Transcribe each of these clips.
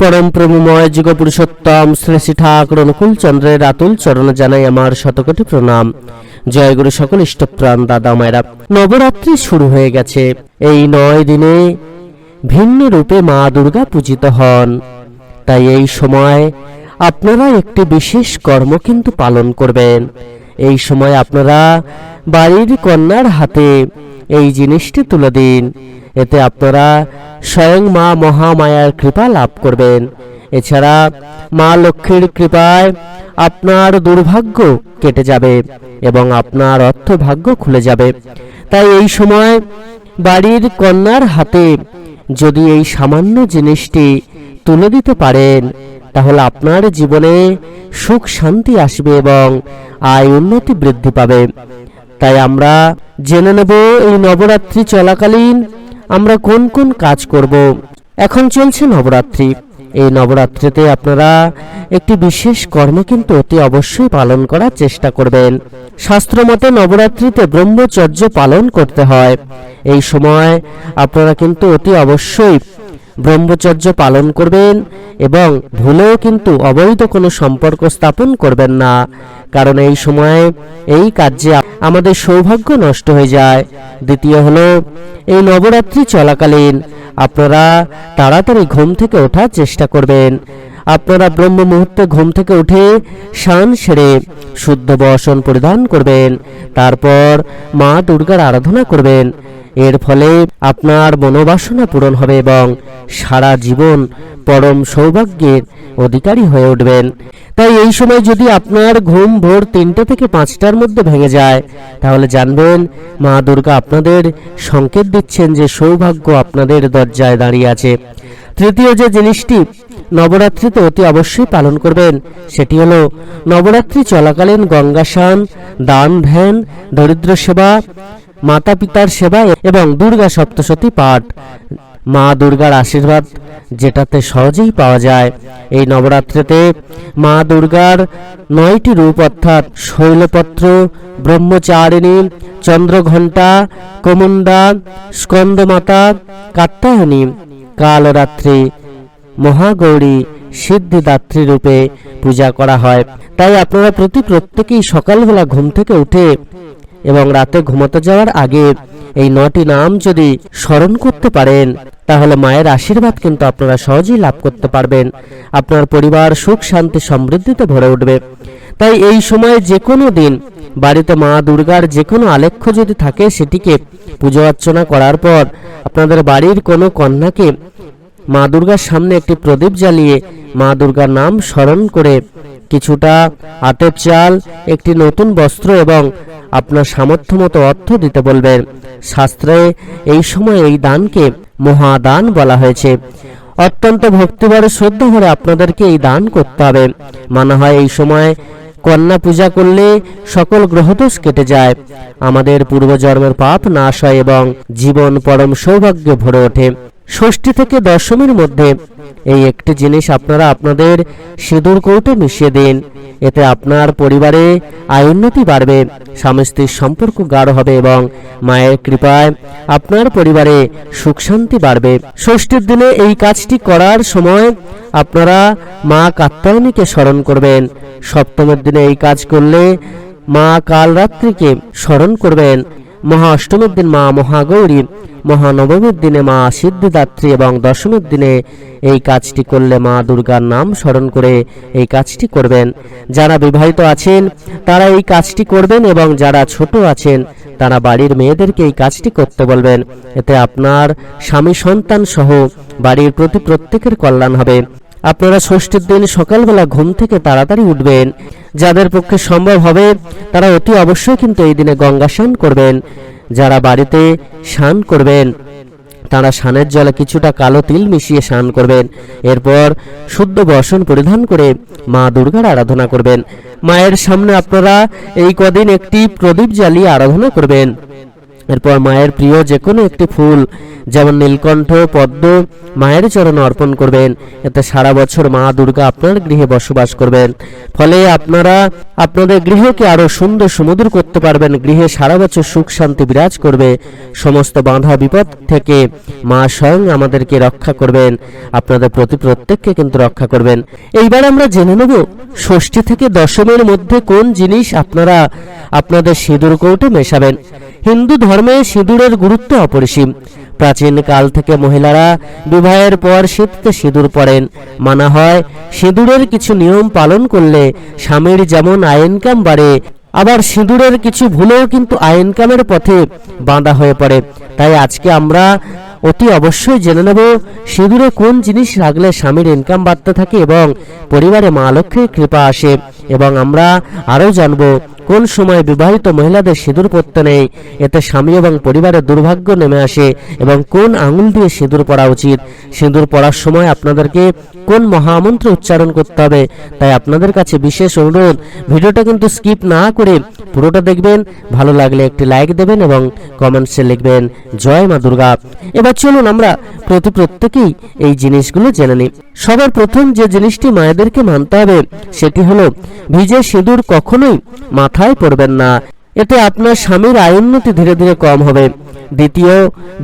পরম প্রেমময় যুগ পুরুষোত্তম শ্রী শ্রী ঠাকুর অনুকূল চন্দ্রের আতুল চরণে জানাই আমার শতকোটি প্রণাম। জয় গুরু সকল ইষ্টপ্রাণ দাদা মায়েরা। নবরাত্রি শুরু হয়ে গেছে। এই নয় দিনে ভিন্ন রূপে মা দুর্গা পূজিত হন। তাই এই সময় আপনারা একটি বিশেষ কর্ম কিন্তু পালন করবেন। এই সময় আপনারা বাড়ির কন্যার হাতে এই জিনিসটি তুলে দিন। এতে আপনারা স্বয়ং মা মহামায়ার কৃপা লাভ করবেন। এছাড়া মা লক্ষ্মীর কৃপায় আপনার দুর্ভাগ্য কেটে যাবে এবং আপনার অর্থভাগ্য খুলে যাবে। তাই এই সময় বাড়ির কন্যার হাতে যদি এই সামান্য জিনিসটি তুলে দিতে পারেন, তাহলে আপনার জীবনে সুখ শান্তি আসবে এবং আয় উন্নতি বৃদ্ধি পাবে। তাই আমরা জেনে নেব এই নবরাত্রি চলাকালীন আমরা কোন কোন কাজ করব। এখন চলছে নবরাত্রি। এই নবরাত্রিতে আপনারা একটি বিশেষ কর্ম কিন্তু অতি অবশ্যই পালন করার চেষ্টা করবেন। শাস্ত্র শাস্ত্রমতে নবরাত্রিতে ব্রহ্মচর্য পালন করতে হয়। এই সময় আপনারা কিন্তু অতি অবশ্যই ব্রহ্মচর্য পালন করবেন এবং ভুলেও কিন্তু অবৈধ কোনো সম্পর্ক স্থাপন করবেন না, কারণ এই সময়ে এই কার্যে আমাদের সৌভাগ্য নষ্ট হয়ে যায়। দ্বিতীয় হলো, এই নবরাত্রি চলাকালীন আপনারা তাড়াতাড়ি ঘুম থেকে ওঠার চেষ্টা করবেন। আপনারা ব্রহ্ম মুহূর্তে ঘুম থেকে উঠে শান সেরে শুদ্ধ বসন পরিধান করবেন। তারপর মা দুর্গার আরাধনা করবেন। এর ফলে আপনার মনোবাসনা পূরণ হবে এবং সারা জীবন পরম সৌভাগ্যের অধিকারী হয়ে উঠবেন। তাই এই সময় যদি আপনার ঘুম ভোর তিনটে থেকে পাঁচটার মধ্যে ভেঙে যায়, তাহলে জানবেন মা দুর্গা আপনাদের সংকেত দিচ্ছেন যে সৌভাগ্য আপনাদের দরজায় দাঁড়িয়ে আছে। তৃতীয় যে জিনিসটি নবরাত্রিতে অতি অবশ্যই পালন করবেন, সেটি হল নবরাত্রি চলাকালীন গঙ্গাসান, দান, ধ্যান, দরিদ্র সেবা মাতা পিতার সেবা এবং দুর্গা সপ্তশতী পাঠ। মা দুর্গার আশীর্বাদ, যেটাতে সহজেই পাওয়া যায়। এই নবরাত্রিতে মা দুর্গার নয়টি রূপ অর্থাৎ শৈলপত্র, ব্রহ্মচারিণী, চন্দ্রঘণ্টা, কমুন্দা, স্কন্দমাতা কাত্তায়নী কালরাত্রি, মহাগৌরী, সিদ্ধিদাত্রী রূপে পূজা করা হয়। তাই আপনারা প্রতি প্রত্যেকেই সকালবেলা ঘুম থেকে উঠে এবং রাতে ঘুমোতে যাওয়ার আগে এই নটি নাম যদি স্মরণ করতে পারেন, তাহলে মায়ের আশীর্বাদ কিন্তু আপনারা সহজেই লাভ করতে পারবেন। আপনার পরিবার সুখ, শান্তি, সমৃদ্ধিতে ভরে উঠবে। তাই এই সময়ে যে কোনো দিন বাড়িতে মা দুর্গার যে কোনো আলেখ্য যদি থাকে, সেটিকে পুজো অর্চনা করার পর আপনাদের বাড়ির কোনো কন্যাকে মা দুর্গার সামনে একটি প্রদীপ জ্বালিয়ে মা দুর্গার নাম স্মরণ করে কিছুটা আটের চাল, একটি নতুন বস্ত্র এবং আপনার সামর্থ্য মতো অর্থ দিতে বলবেন। শাস্ত্রে এই সময় এই দানকে মহাদান বলা হয়েছে। অত্যন্ত ভক্তিভরে শ্রদ্ধা ভরে আপনাদেরকে এই দান করতে হবে। মানা হয় এই সময় কন্যা পূজা করলে সকল গ্রহদোষ কেটে যায়। আমাদের পূর্বজন্মের পাপ নাশ হয় এবং জীবন পরম সৌভাগ্যে ভরে ওঠে। ষষ্ঠী থেকে দশমীর মধ্যে এই একটি জিনিস আপনারা আপনাদের সিঁদুর কৌটে মিশিয়ে দিন। এতে আপনার পরিবারে আয়োন্নতি বাড়বে, স্বামী স্ত্রীর সম্পর্ক গাঢ় হবে এবং মায়ের কৃপায় আপনার পরিবারে সুখ শান্তি বাড়বে। ষষ্ঠীর দিনে এই কাজটি করার সময় আপনারা মা কাত্তায়নীকে স্মরণ করবেন। সপ্তমের দিনে এই কাজ করলে মা কালরাত্রিকে স্মরণ করবেন। মহা অষ্টমীর দিন মা মহাগৌরী, মহানবমীর দিনে মা সিদ্ধিদাত্রী এবং দশমীর দিনে এই কাজটি করলে মা দুর্গার নাম স্মরণ করে এই কাজটি করবেন। যারা বিবাহিত আছেন, তারা এই কাজটি করবেন এবং যারা ছোট আছেন, তারা বাড়ির মেয়েদেরকে এই কাজটি করতে বলবেন। এতে আপনার স্বামী সন্তান সহ বাড়ির প্রতি প্রত্যেকের কল্যাণ হবে। আপনারা ষষ্ঠীর দিন সকালবেলা ঘুম থেকে তাড়াতাড়ি উঠবেন। যাদের পক্ষে সম্ভব হবে, তারা অতি অবশ্যই কিন্তু এই দিনে গঙ্গা স্নান করবেন। যারা বাড়িতে স্নান করবেন, তারা স্নানের জলে কিছুটা কালো তিল মিশিয়ে স্নান করবেন। এরপর শুদ্ধ বসন পরিধান করে মা দুর্গার আরাধনা করবেন। মায়ের সামনে আপনারা এই কদিন একটি প্রদীপ জ্বালিয়ে আরাধনা করবেন। এরপর মায়ের প্রিয় যে কোনো একটি ফুল যেমন নীলকণ্ঠ, পদ্ম, মায়ের চরণে অর্পণ করবেন। এতে সারা বছর মা দুর্গা আপনার গৃহে বসবাস করবেন। ফলে আপনারা, আপনাদের গৃহকে আরও সুন্দর সুমধুর করতে পারবেন। গৃহে সারা বছর সুখ শান্তি বিরাজ করবে। সমস্ত বাধা বিপদ থেকে মা স্বয়ং আমাদেরকে রক্ষা করবেন। আপনাদের প্রতি প্রত্যেককে কিন্তু রক্ষা করবেন। এইবার আমরা জেনে নেব, ষষ্ঠী থেকে দশমীর মধ্যে কোন জিনিস আপনারা আপনাদের সিঁদুর কৌটে মেশাবেন। হিন্দু ধর্মে সিঁদুরের গুরুত্ব অপরিসীম। প্রাচীন কাল থেকে মহিলারা বিবাহের পর শীততে সিঁদুর পরেন। মানা হয়, সিঁদুরের কিছু নিয়ম পালন করলে স্বামীর যেমন আইনকাম বাড়ে, আবার সিঁদুরের কিছু ভুলেও কিন্তু আইনকামের পথে বাঁধা হয়ে পড়ে। তাই আজকে আমরা অতি অবশ্যই জেনে নেব সিঁদুরে কোন জিনিস রাখলে স্বামীর ইনকাম বাড়তে থাকে এবং পরিবারে মা লক্ষ্মীর কৃপা আসে। এবং আমরা আরও জানব কোন সময় বিবাহিত মহিলাদের সিঁদুর পরতে নেই? এতে স্বামী এবং পরিবারের দুর্ভাগ্য নেমে আসে এবং কোন আঙুল দিয়ে সিঁদুর পরা উচিত? সিঁদুর পরার সময় আপনাদেরকে কোন মহামন্ত্র উচ্চারণ করতে হবে? তাই আপনাদের কাছে বিশেষ অনুরোধ, ভিডিওটা কিন্তু স্কিপ না করে পুরোটা দেখবেন, ভালো লাগলে একটি লাইক দেবেন এবং কমেন্টসে লিখবেন, জয় মা দুর্গা। এবার চলুন আমরা প্রতি প্রত্যেকেই এই জিনিসগুলো জেনে নিই। সবার প্রথম যে জিনিসটি মায়েদেরকে মানতে হবে, সেটি হলো, ভিজে সিঁদুর কখনোই মাথায় পড়বেন না। এতে আপনার স্বামীর আয়োন্নতি ধীরে ধীরে কম হবে। দ্বিতীয়,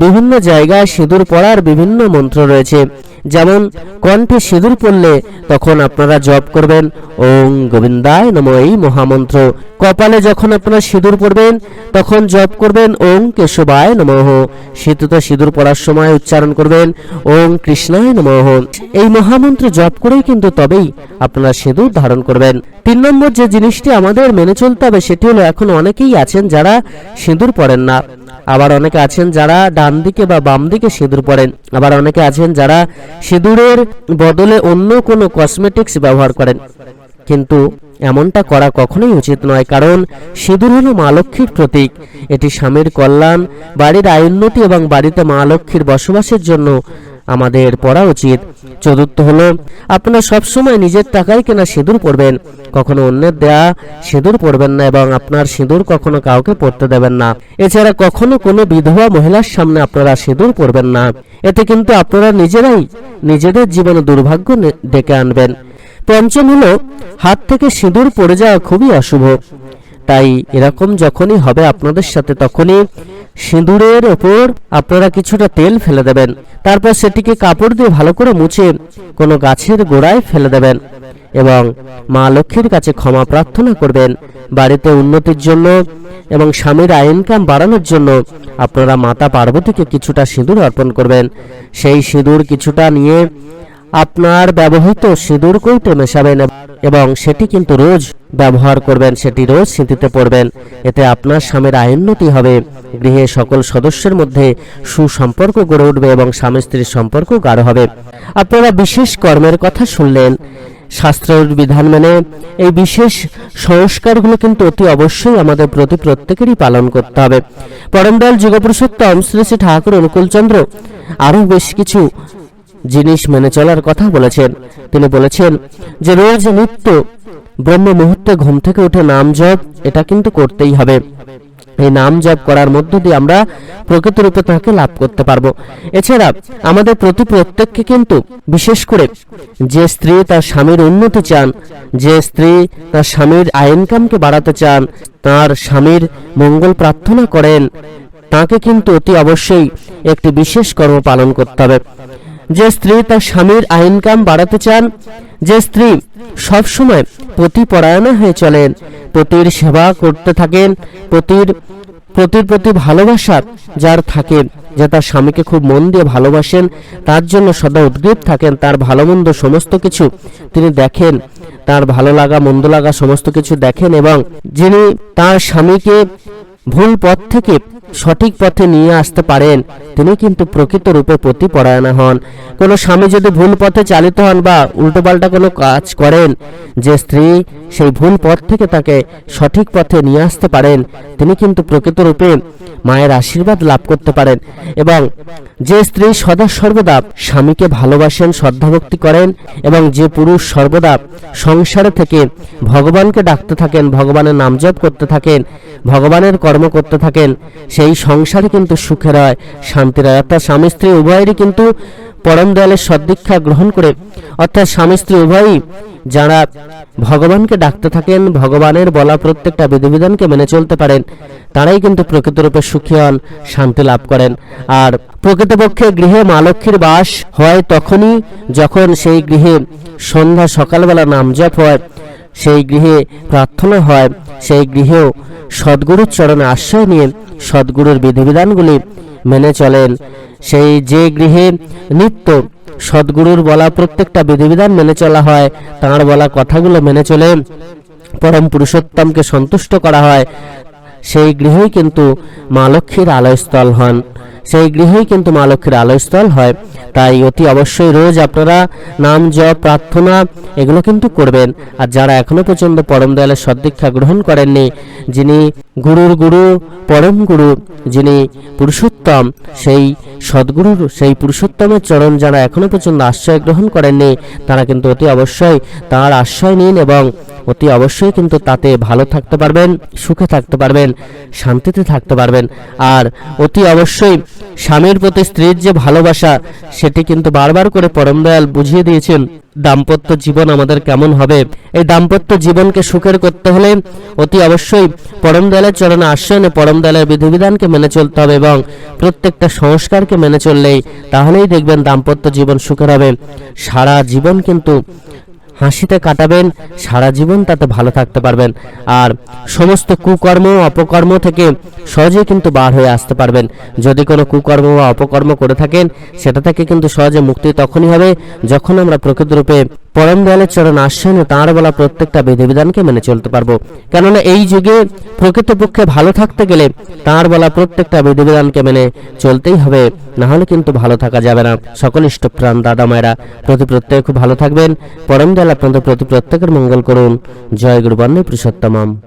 বিভিন্ন জায়গায় সিঁদুর পড়ার বিভিন্ন মন্ত্র রয়েছে। যেমন কণ্ঠে সিঁদুর পড়লে তখন আপনারা জপ করবেন। ওং গোবিন্দায় নম এই মহামন্ত্র। কপালে যখন আপনারা সিঁদুর পড়বেন, তখন জপ করবেন। ওং কেশবায় নমঃ। শীতত সিঁদুর পড়ার সময় উচ্চারণ করবেন। ওং কৃষ্ণায় নমঃ। এই মহামন্ত্র জপ করেই কিন্তু তবেই আপনারা সিঁদুর ধারণ করবেন। তিন নম্বর যে জিনিসটি আমাদের মেনে চলতে হবে, সেটি হলো এখন অনেকেই আছেন যারা সিঁদুর পড়েন না। আবার অনেকে আছেন যারা ডান দিকে বা বাম দিকে সিঁদুর পরেন। আবার অনেকে আছেন যারা সিঁদুরের বদলে অন্য কোনো কসমেটিক্স ব্যবহার করেন। কিন্তু এমনটা করা কখনোই উচিত নয়, কারণ সিঁদুর হলো মা লক্ষ্মীর প্রতীক। এটি স্বামীর কল্যাণ, বাড়ির আয়োন্নতি এবং বাড়িতে মা লক্ষ্মীর বসবাসের জন্য আমাদের পড়া উচিত। চতুর্থ হলো, আপনারা সবসময় নিজের টাকায় কেনা সিঁদুর পরবেন। কখনো অন্যের দেয়া সিঁদুর পরবেন না এবং আপনার সিঁদুর কখনো কাউকে পরতে দেবেন না। এছাড়া কখনো কোনো বিধবা মহিলার সামনে আপনারা সিঁদুর পরবেন না। এতে কিন্তু আপনারা নিজেরাই নিজেদের জীবনে দুর্ভাগ্য ডেকে আনবেন। পঞ্চম হলো, হাত থেকে সিঁদুর পড়ে যাওয়া খুবই অশুভ। তাই এরকম যখনই হবে আপনাদের সাথে তখনই সিঁদুরের ওপর আপনারা কিছুটা তেল ফেলে দেবেন। তারপর সেটিকে কাপড় দিয়ে ভালো করে মুছে কোনো গাছের গোড়ায় ফেলে দেবেন এবং মা লক্ষ্মীর কাছে ক্ষমা প্রার্থনা করবেন। বাড়িতে উন্নতির জন্য এবং স্বামীর আয় ইনকাম বাড়ানোর জন্য আপনারা মাতা পার্বতীকে কিছুটা সিঁদুর অর্পণ করবেন। সেই সিঁদুর কিছুটা নিয়ে আপনার ব্যবহৃত সিঁদুর কৌটে মেশাবেন এবং সেটি কিন্তু রোজ ব্যবহার করবেন, সেটি রোজ স্মৃতিতে পড়বেন। এতে আপনার স্বামীর আয়োন্নতি হবে। গৃহে সকল সদস্যের মধ্যে সুসম্পর্ক গড়ে উঠবে এবং স্বামী স্ত্রীর সম্পর্ক গাঢ় হবে। আপনারা বিশেষ কর্মের কথা শুনলেন। শাস্ত্রের বিধান মেনে এই বিশেষ সংস্কারগুলো কিন্তু অতি অবশ্যই আমাদের প্রতি প্রত্যেকেরই পালন করতে হবে। পরমদয়াল যুগপুরুষোত্তম শ্রী ঠাকুর অনুকূলচন্দ্র আরও বেশ কিছু জিনিস মেনে চলার কথা বলেছেন। তিনি বলেছেন যে রোজ নিত্য ব্রহ্ম মুহূর্তে ঘুম থেকে উঠে নাম জপ, এটা কিন্তু করতেই হবে। এই নাম জপ করার মধ্য দিয়ে আমরা প্রকৃত রূপে তাকে লাভ করতে পারব। এছাড়া আমাদের প্রতি প্রত্যেককে কিন্তু, বিশেষ করে যে স্ত্রী তার স্বামীর উন্নতি চান, যে স্ত্রী তার স্বামীর আইনকামকে বাড়াতে চান, তার স্বামীর মঙ্গল প্রার্থনা করেন, তাকে কিন্তু অতি অবশ্যই একটি বিশেষ কর্ম পালন করতে হবে। যে স্ত্রী তার স্বামীর আইনকাম বাড়াতে চান, যে স্ত্রী সব সময় পতি পরায়ণা হয়ে চলেন, পতির সেবা করতে থাকেন, পতির পতির প্রতি ভালোবাসা যার থাকে, যে তার স্বামীকে খুব মন দিয়ে ভালোবাসেন, তার জন্য সদা উদ্গ্রীব থাকেন, তার ভালো মন্দ সমস্ত কিছু তিনি দেখেন, তার ভালো লাগা, মন্দ লাগা সমস্ত কিছু দেখেন এবং যিনি তার স্বামীকে ভুল পথ থেকে সঠিক পথে নিয়ে আসতে পারেন। তিনি কিন্তু প্রকৃত রূপে প্রতিপরায়ণা হন। কোনো স্বামী যদি ভুল পথে চালিত হন বা উল্টোপাল্টা কোনো কাজ করেন, যে স্ত্রী সেই ভুল পথ থেকে তাকে সঠিক পথে নিয়ে আসতে পারেন, তিনি কিন্তু প্রকৃত রূপে মায়ের আশীর্বাদ লাভ করতে পারেন এবং যে স্ত্রী সদা সর্বদা স্বামীকে ভালোবাসেন শ্রদ্ধাভক্তি করেন এবং যে পুরুষ সর্বদা সংসারে থেকে ভগবানকে ডাকতে থাকেন, ভগবানের নাম জপ করতে থাকেন, ভগবানের কর্ম করতে থাকেন সেই সেই সংসারে কিন্তু সুখের হয় শান্তির হয় অর্থাৎ স্বামী স্ত্রী উভয়েরই কিন্তু পরম দয়ালের সদ্দীক্ষা গ্রহণ করে। অর্থাৎ স্বামী স্ত্রী উভয়ই যারা ভগবানকে ডাকতে থাকেন, ভগবানের বলা প্রত্যেকটা বিধিবিধানকে মেনে চলতে পারেন, তারাই কিন্তু প্রকৃতরূপে সুখী হন, শান্তি লাভ করেন। আর প্রকৃতপক্ষে গৃহে মা লক্ষ্মীর বাস হয় তখনই যখন সেই গৃহে সন্ধ্যা সকালবেলা নাম জপ হয়। সেই গৃহে প্রার্থনা হয়, সেই গৃহেও সদ্গুরুর চরণে আশ্রয় নিয়ে সদ্গুরুর বিধিবিধানগুলি মেনে চলেন। সেই যে গৃহে নিত্য সদ্গুরুর বলা প্রত্যেকটা বিধিবিধান মেনে চলা হয়, তাঁর বলা কথাগুলো মেনে চলে পরম পুরুষোত্তমকে সন্তুষ্ট করা হয়। সেই গৃহেই কিন্তু মা লক্ষ্মীর আলয়স্থল হন। সেই গৃহেই কিন্তু মা লক্ষ্মীর আলয়স্থল হয়। তাই অতি অবশ্যই রোজ আপনারা নাম জপ, প্রার্থনা এগুলো কিন্তু করবেন। আর যারা এখনও পর্যন্ত পরম দয়ালের সদ্দীক্ষা গ্রহণ করেননি, যিনি গুরুর গুরু, পরম গুরু, যিনি পুরুষোত্তম, সেই সদ্গুরুর, সেই পুরুষোত্তমের চরণ যারা এখনও পর্যন্ত আশ্রয় গ্রহণ করেননি, তারা কিন্তু অতি অবশ্যই তার আশ্রয় নিন এবং অতি অবশ্যই কিন্তু তাতে ভালো থাকতে পারবেন, সুখে থাকতে পারবেন, শান্তিতে থাকতে পারবেন। আর অতি অবশ্যই স্বামীর প্রতি স্ত্রীর যে ভালোবাসা, সেটি কিন্তু বারবার করে পরম দয়াল বুঝিয়ে দিয়েছেন, দাম্পত্য জীবন আমাদের কেমন হবে? এই দাম্পত্য জীবনকে সুখের করতে হলে অতি অবশ্যই পরম দয়ালের চরণে আশ্রয় নিয়ে পরম দয়ালের বিধিবিধানকে মেনে চলতে হবে এবং প্রত্যেকটা সংস্কারকে মেনে চললেই তাহলেই দেখবেন দাম্পত্য জীবন সুখের হবে। সারা জীবন কিন্তু হাসিতে কাটাবেন, সারা জীবন তাতে ভালো থাকতে পারবেন। আর সমস্ত কুকর্ম অপকর্ম থেকে সহজে কিন্তু বার হয়ে আসতে পারবেন। যদি কোনো কুকর্ম বা অপকর্ম করে থাকেন, সেটা থেকে কিন্তু সহজে মুক্তি তখনই হবে যখন আমরা প্রকৃতরূপে পরম দয়ালের চরণ নিয়ে তাঁর বলা প্রত্যেকটা বিধিবিধানকে মেনে চলতে পারব। কেননা এই যুগে প্রকৃতপক্ষে ভালো থাকতে গেলে তাঁর বলা প্রত্যেকটা বিধিবিধানকে মেনে চলতেই হবে। না হলে কিন্তু ভালো থাকা যাবে না। সকল ইষ্টপ্রাণ দাদা মায়েরা, প্রতি প্রত্যেক খুব ভালো থাকবেন। পরম দয়াল আপনাদের প্রতি প্রত্যেকের মঙ্গল করুন। জয় গুরু বন্যে পুরুষোত্তমাম।